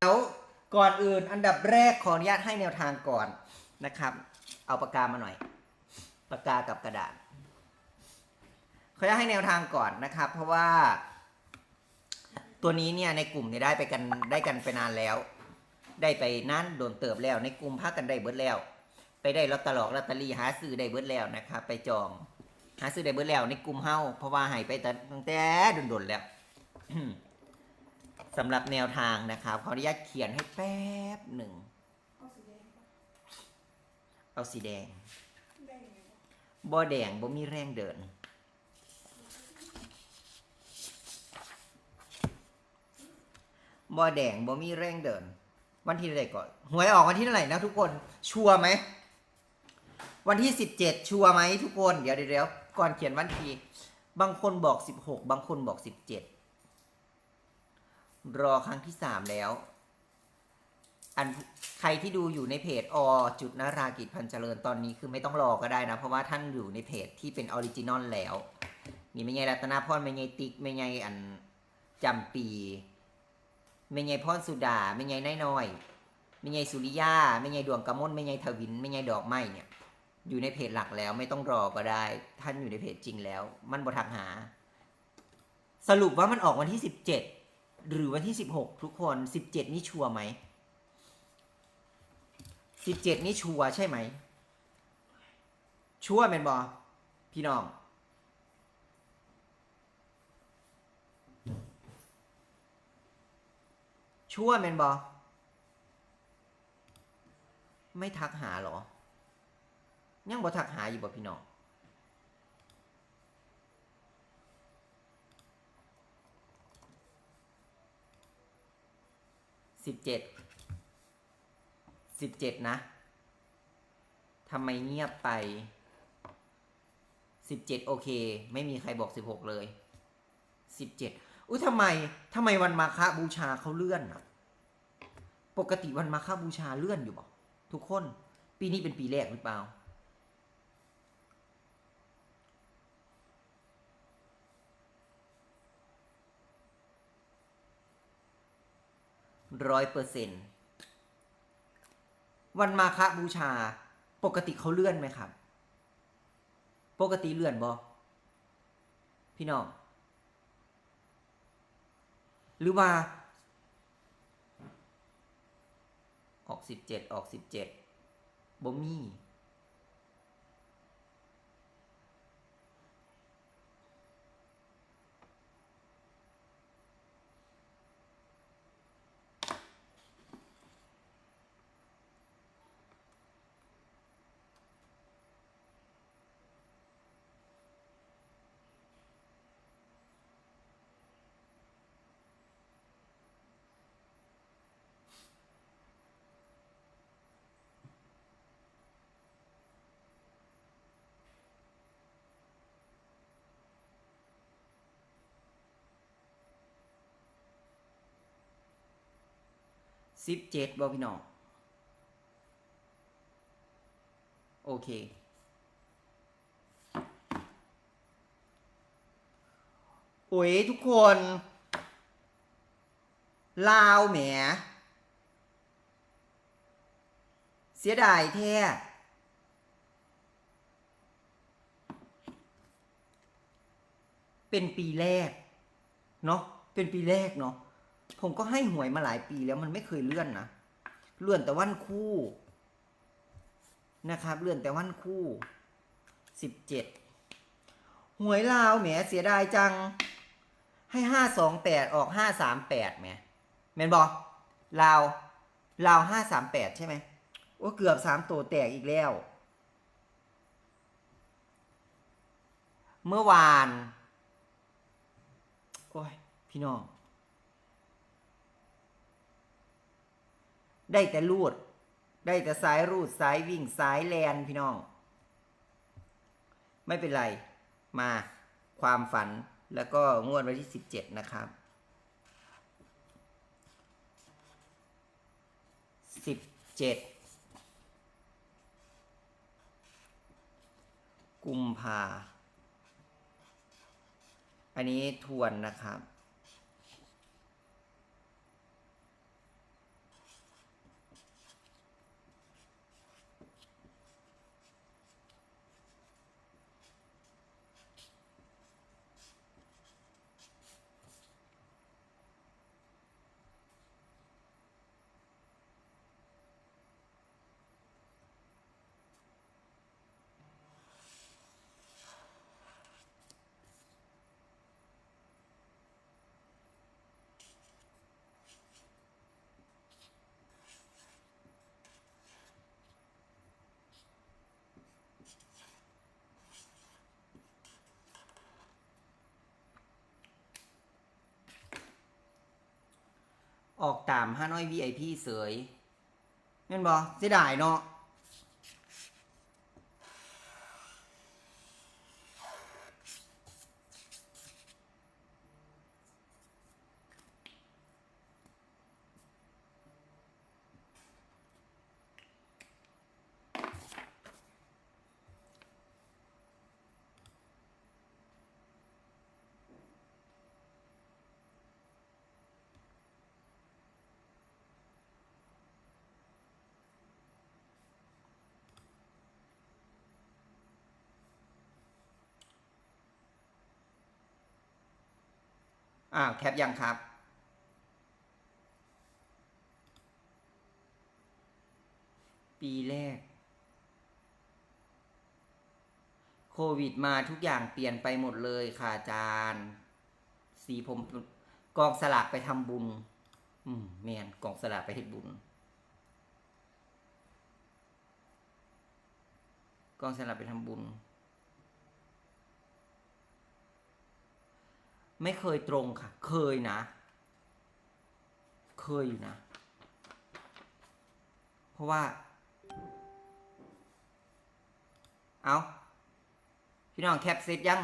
แล้วก่อนอื่นอันดับแรกขออนุญาตให้แนวทางก่อนนะครับ เอาปากกามาหน่อย ปากกากับกระดาษขออนุญาตให้แนวทางก่อนนะครับ เพราะว่า ตัวนี้เนี่ยในกลุ่มเนี่ยได้ไปกันได้กันไปนานแล้ว ได้ไปนั่นโดนเติบแล้ว ในกลุ่มพากันได้เบิดแล้ว ไปได้ลอตเตอรี่ลอตเตอรี่หาซื้อได้เบิดแล้วนะครับ ไปจองหาซื้อได้เบิดแล้วในกลุ่มเฮาเพราะว่าหายไปแต่ตั้งแต่โดนๆแล้ว สำหรับแนวทางนะครับขออนุญาตเขียนให้แป๊บหนึ่ง เอาสีแดงบ่แดงบ่มีแรงเดิน บ่แดงบ่มีแรงเดิน วันที่เท่าไหร่ก่อนหวยออกวันที่เท่าไหร่นะทุกคน ชัวร์ไหม วันที่สิบเจ็ดชัวร์ไหมทุกคน เดี๋ยวเดี๋ยวเดี๋ยวก่อนเขียนวันที่ บางคนบอกสิบหกบางคนบอกสิบเจ็ด รอครั้งที่สามแล้ว อันใครที่ดูอยู่ในเพจอจุดนารากิจพันเจริญตอนนี้คือไม่ต้องรอก็ได้นะ เพราะว่าท่านอยู่ในเพจที่เป็นออริจินอลแล้ว นี่ไม่ไงรัตนาพรไม่ไงติ๊กไม่ไงอันจำปีไม่ไงพรสุดาไม่ไงน้อยน้อยไม่ไงสุริยาไม่ไงดวงกระมนไม่ไงทวินไม่ไงดอกไม้เนี่ย อยู่ในเพจหลักแล้วไม่ต้องรอก็ได้ ท่านอยู่ในเพจจริงแล้ว มันบทักหา สรุปว่ามันออกวันที่สิบเจ็ด หรือวันที่สิบหกทุกคนสิบเจ็ดนี่ชัวร์ไหมสิบเจ็ดนี่ชัวร์ใช่ไหม ชัวร์เป็นบอพี่น้อง ชัวร์เป็นบอไม่ทักหาเหรอ ยังบ่ทักหาอยู่บ่พี่น้อง สิบเจ็ดสิบเจ็ดนะทำไมเงียบไปสิบเจ็ดโอเค ไม่มีใครบอกสิบหกเลยสิบเจ็ดอุ้ยทำไมทำไมวันมาฆบูชาเขาเลื่อนอะปกติวันมาฆบูชาเลื่อนอยู่บ่ทุกคน ปีนี้เป็นปีแรกหรือเปล่า ร้อยเปอร์เซ็นวันมาฆบูชา ปกติเขาเลื่อนไหมครับ ปกติเลื่อนบอพี่น้อง หรือว่า ออกสิบเจ็ดออกสิบเจ็ดบ่มี สิบเจ็ดบอพี่น้องโอเคโอ้ยทุกคน ลาวแหม เสียดายแท้เป็นปีแรก เนาะเป็นปีแรกเนาะ ผมก็ให้หวยมาหลายปีแล้วมันไม่เคยเลื่อนนะเลื่อนแต่วันคู่นะครับ เลื่อนแต่วันคู่สิบเจ็ดหวยลาวแหมเสียดายจัง ให้ห้าสองแปดออกห้าสามแปดแหมแมนบอกลาวลาวห้าสามแปดใช่ไหมโอ้เกือบสามตัวแตกอีกแล้ว เมื่อวาน โอ้ย พี่น้อง ได้แต่รูด ได้แต่สายรูดสายวิ่งสายแลนพี่น้อง ไม่เป็นไร มาความฝันแล้วก็งวดวันที่สิบเจ็ดนะครับสิบเจ็ดกุมภา อันนี้ทวนนะครับ ออกตามห้าน้อย VIP เสยแม่นบอเสียดายเนาะ อ้าแคปยังครับ ปีแรก โควิดมาทุกอย่างเปลี่ยนไปหมดเลยค่ะอาจารย์ สีผมกองสลากไปทำบุญ อืมแมนกองสลากไปเฮ็ดบุญกองสลากไปทำบุญ ไม่เคยตรงค่ะ เคยนะ เคยอยู่นะ เพราะว่า เอาพี่น้องแคปเสร็จยัง